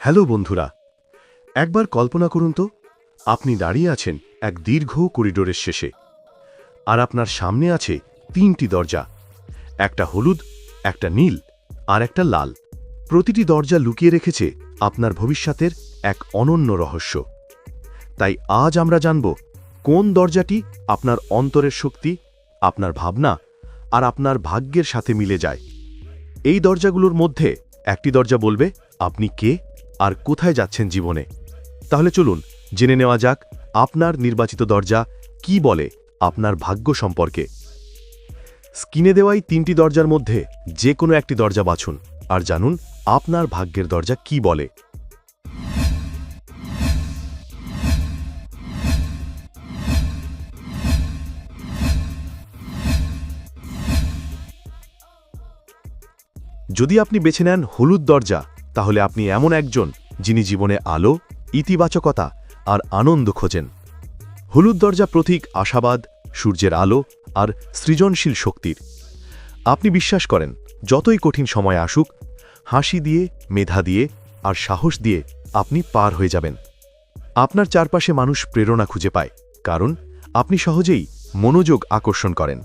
Hello বন্ধুরা, একবার কল্পনা করুন তো, আপনি দাঁড়িয়ে আছেন এক দীর্ঘ করিডোরের শেষে, আর আপনার সামনে আছে তিনটি দরজা, একটা হলুদ, একটা নীল, আর একটা লাল। প্রতিটি দরজা লুকিয়ে রেখেছে আপনার ভবিষ্যতের এক অনন্য রহস্য। তাই আজ আমরা জানব কোন দরজাটি আপনার অন্তরের শক্তি, আপনার ভাবনা আর আপনার ভাগ্যের সাথে মিলে যায়। এই দরজাগুলোর মধ্যে একটি দরজা বলবে, আপনি কে? আর কোথায় যাচ্ছেন জীবনে? তাহলে চলুন, জেনে নেওয়া যাক আপনার নির্বাচিত দরজা কি বলে আপনার ভাগ্য সম্পর্কে। স্কিনে দেওয়াই তিনটি দরজার মধ্যে যে কোনো একটি দরজা বাছুন আর জানুন আপনার ভাগ্যের দরজা কি বলে। যদি আপনি বেছে নেন হলুদ দরজা তাহলে আপনি এমন একজন যিনি জীবনে আলো, ইতিবাচকতা আর আনন্দ খোঁজেন। হলুদ দরজা প্রতীক আশাবাদ, সূর্যের আলো আর সৃজনশীল শক্তির। আপনি বিশ্বাস করেন, যতই কঠিন সময় আসুক, হাসি দিয়ে, মেধা দিয়ে আর সাহস দিয়ে আপনি পার হয়ে যাবেন। আপনার চারপাশে মানুষ প্রেরণা খুঁজে পায়, কারণ আপনি সহজেই মনোযোগ আকর্ষণ করেন।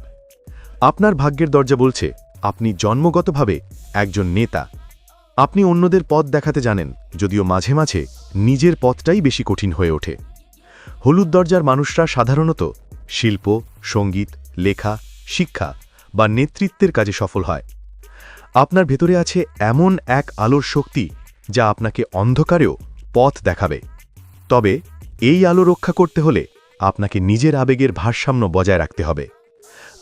আপনার ভাগ্যের দরজা বলছে, আপনি জন্মগতভাবে একজন নেতা। আপনি অন্যদের পথ দেখাতে জানেন, যদিও মাঝে মাঝে নিজের পথটাই বেশি কঠিন হয়ে ওঠে। হলুদ দরজার মানুষরা সাধারণত শিল্প, সংগীত, লেখা, শিক্ষা বা নেতৃত্বের কাজে সফল হয়। আপনার ভেতরে আছে এমন এক আলোর শক্তি যা আপনাকে অন্ধকারেও পথ দেখাবে। তবে এই আলো রক্ষা করতে হলে আপনাকে নিজের আবেগের ভারসাম্য বজায় রাখতে হবে।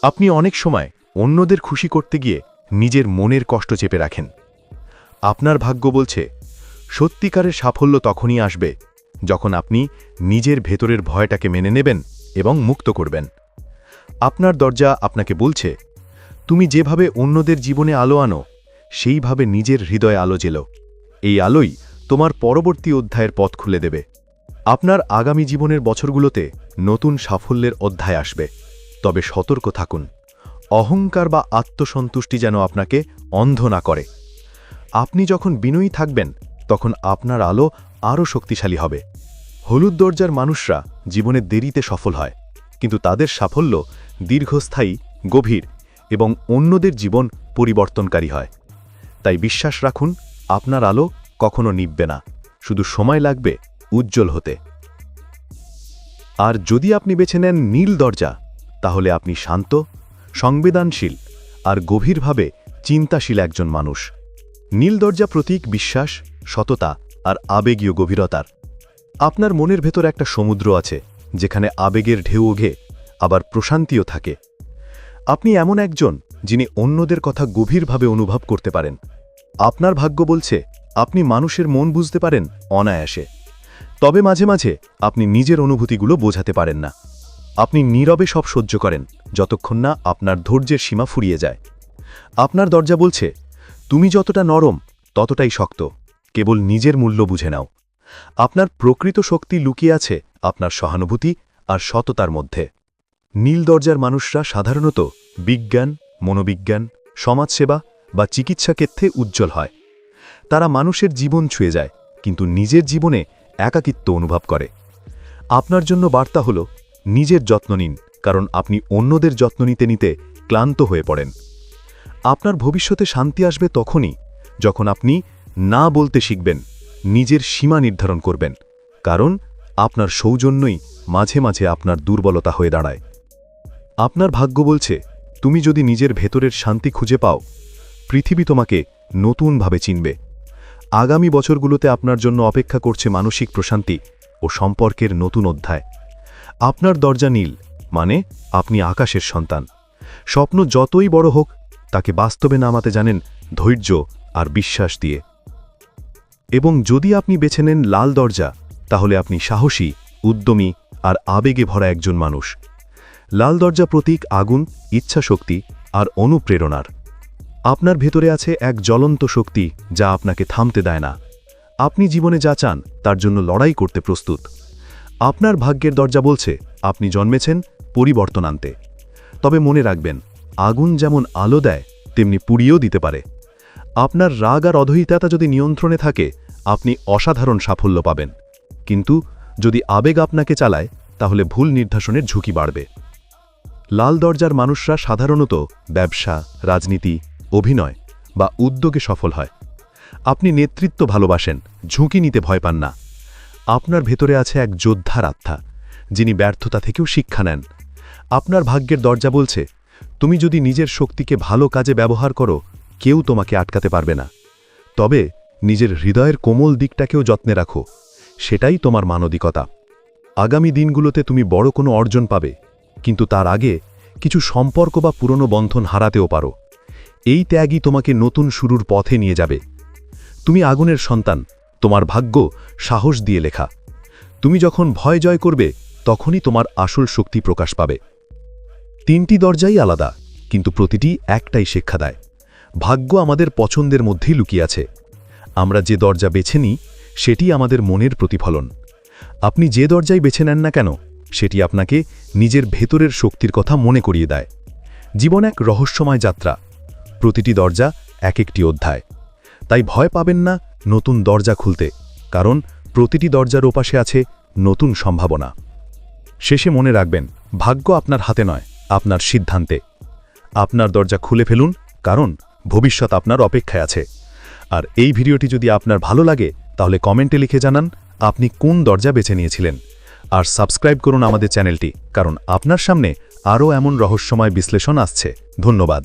আপনি অনেক সময় অন্যদের খুশি করতে গিয়ে নিজের মনের কষ্ট চেপে রাখেন। আপনার ভাগ্য বলছে, সত্যিকারের সাফল্য তখনই আসবে যখন আপনি নিজের ভেতরের ভয়টাকে মেনে নেবেন এবং মুক্ত করবেন। আপনার দরজা আপনাকে বলছে, তুমি যেভাবে অন্যদের জীবনে আলো আনো, সেইভাবে নিজের হৃদয়ে আলো জেলো। এই আলোই তোমার পরবর্তী অধ্যায়ের পথ খুলে দেবে। আপনার আগামী জীবনের বছরগুলোতে নতুন সাফল্যের অধ্যায় আসবে। তবে সতর্ক থাকুন। অহংকার বা আত্মসন্তুষ্টি যেন আপনাকে অন্ধ না করে। আপনি যখন বিনয়ী থাকবেন, তখন আপনার আলো আরও শক্তিশালী হবে। হলুদ দরজার মানুষরা জীবনে দেরিতে সফল হয়, কিন্তু তাদের সাফল্য দীর্ঘস্থায়ী, গভীর এবং অন্যদের জীবন পরিবর্তনকারী হয়। তাই বিশ্বাস রাখুন, আপনার আলো কখনো নিববে না, শুধু সময় লাগবে উজ্জ্বল হতে। আর যদি আপনি বেছে নেন নীল দরজা, তাহলে আপনি শান্ত, সংবেদনশীল আর গভীরভাবে চিন্তাশীল একজন মানুষ। নীল দরজা প্রতীক, বিশ্বাস, সততা আর আবেগীয় গভীরতার। আপনার মনের ভেতর একটা সমুদ্র আছে, যেখানে আবেগের ঢেউ ওঘে আবার প্রশান্তিও থাকে। আপনি এমন একজন যিনি অন্যদের কথা গভীরভাবে অনুভব করতে পারেন। আপনার ভাগ্য বলছে, আপনি মানুষের মন বুঝতে পারেন অনায়াসে। তবে মাঝে মাঝে আপনি নিজের অনুভূতিগুলো বোঝাতে পারেন না। আপনি নীরবে সব সহ্য করেন, যতক্ষণ না আপনার ধৈর্যের সীমা ফুরিয়ে যায়। আপনার দরজা বলছে তুমি যতটা নরম, ততটাই শক্ত। কেবল নিজের মূল্য বুঝে নাও। আপনার প্রকৃত শক্তি লুকিয়ে আছে আপনার সহানুভূতি আর সততার মধ্যে। নীল দরজার মানুষরা সাধারণত বিজ্ঞান, মনোবিজ্ঞান, সমাজসেবা বা চিকিৎসা ক্ষেত্রে উজ্জ্বল হয়। তারা মানুষের জীবন ছুঁয়ে যায়, কিন্তু নিজের জীবনে একাকিত্ব অনুভব করে। আপনার জন্য বার্তা হল, নিজের যত্ন নিন, কারণ আপনি অন্যদের যত্ন নিতে নিতে ক্লান্ত হয়ে পড়েন। আপনার ভবিষ্যতে শান্তি আসবে তখনই যখন আপনি না বলতে শিখবেন, নিজের সীমা নির্ধারণ করবেন, কারণ আপনার সৌজন্যই মাঝে মাঝে আপনার দুর্বলতা হয়ে দাঁড়ায়। আপনার ভাগ্য বলছে, তুমি যদি নিজের ভেতরের শান্তি খুঁজে পাও, পৃথিবী তোমাকে নতুনভাবে চিনবে। আগামী বছরগুলোতে আপনার জন্য অপেক্ষা করছে মানসিক প্রশান্তি ও সম্পর্কের নতুন অধ্যায়। আপনার দরজা নীল মানে আপনি আকাশের সন্তান। স্বপ্ন যতই বড় হোক তাকে বাস্তবে নামাতে জানেন ধৈর্য আর বিশ্বাস দিয়ে। এবং যদি আপনি বেছে নেন লাল দরজা, তাহলে আপনি সাহসী, উদ্যমী আর আবেগে ভরা একজন মানুষ। লাল দরজা প্রতীক আগুন, ইচ্ছাশক্তি আর অনুপ্রেরণার। আপনার ভেতরে আছে এক জ্বলন্ত শক্তি যা আপনাকে থামতে দেয় না। আপনি জীবনে যা চান, তার জন্য লড়াই করতে প্রস্তুত। আপনার ভাগ্যের দরজা বলছে, আপনি জন্মেছেন পরিবর্তন আনতে। তবে মনে রাখবেন আগুন যেমন আলো দেয়, তেমনি পুড়িয়েও দিতে পারে। আপনার রাগ আর অধৈর্যতা যদি নিয়ন্ত্রণে থাকে, আপনি অসাধারণ সাফল্য পাবেন। কিন্তু যদি আবেগ আপনাকে চালায়, তাহলে ভুল নির্ধাসনের ঝুঁকি বাড়বে। লাল দরজার মানুষরা সাধারণত ব্যবসা, রাজনীতি, অভিনয় বা উদ্যোগে সফল হয়। আপনি নেতৃত্ব ভালোবাসেন, ঝুঁকি নিতে ভয় পান না। আপনার ভেতরে আছে এক যোদ্ধার আত্মা, যিনি ব্যর্থতা থেকেও শিক্ষা নেন। আপনার ভাগ্যের দরজা বলছে তুমি যদি নিজের শক্তিকে ভালো কাজে ব্যবহার করো, কেউ তোমাকে আটকাতে পারবে না। তবে নিজের হৃদয়ের কোমল দিকটাকেও যত্নে রাখো, সেটাই তোমার মানবিকতা। আগামী দিনগুলোতে তুমি বড় কোনো অর্জন পাবে, কিন্তু তার আগে কিছু সম্পর্ক বা পুরনো বন্ধন হারাতেও পারো। এই ত্যাগই তোমাকে নতুন শুরুর পথে নিয়ে যাবে। তুমি আগুনের সন্তান, তোমার ভাগ্য সাহস দিয়ে লেখা। তুমি যখন ভয় জয় করবে, তখনই তোমার আসল শক্তি প্রকাশ পাবে। তিনটি দরজাই আলাদা, কিন্তু প্রতিটি একটাই শিক্ষা দেয়। ভাগ্য আমাদের পছন্দের মধ্যেই লুকিয়ে আছে। আমরা যে দরজা বেছে নিই, সেটি আমাদের মনের প্রতিফলন। আপনি যে দরজাই বেছে নেন না কেন, সেটি আপনাকে নিজের ভেতরের শক্তির কথা মনে করিয়ে দেয়। জীবন এক রহস্যময় যাত্রা। প্রতিটি দরজা এক একটি অধ্যায়। তাই ভয় পাবেন না নতুন দরজা খুলতে, কারণ প্রতিটি দরজার ওপাশে আছে নতুন সম্ভাবনা। শেষে মনে রাখবেন, ভাগ্য আপনার হাতে নয়। আপনার সিদ্ধান্তে। আপনার দরজা খুলে ফেলুন, কারণ ভবিষ্যৎ আপনার অপেক্ষায় আছে। আর এই ভিডিওটি যদি আপনার ভালো লাগে, তাহলে কমেন্টে লিখে জানান আপনি কোন দরজা বেছে নিয়েছিলেন। আর সাবস্ক্রাইব করুন আমাদের চ্যানেলটি, কারণ আপনার সামনে আরও এমন রহস্যময় বিশ্লেষণ আসছে। ধন্যবাদ।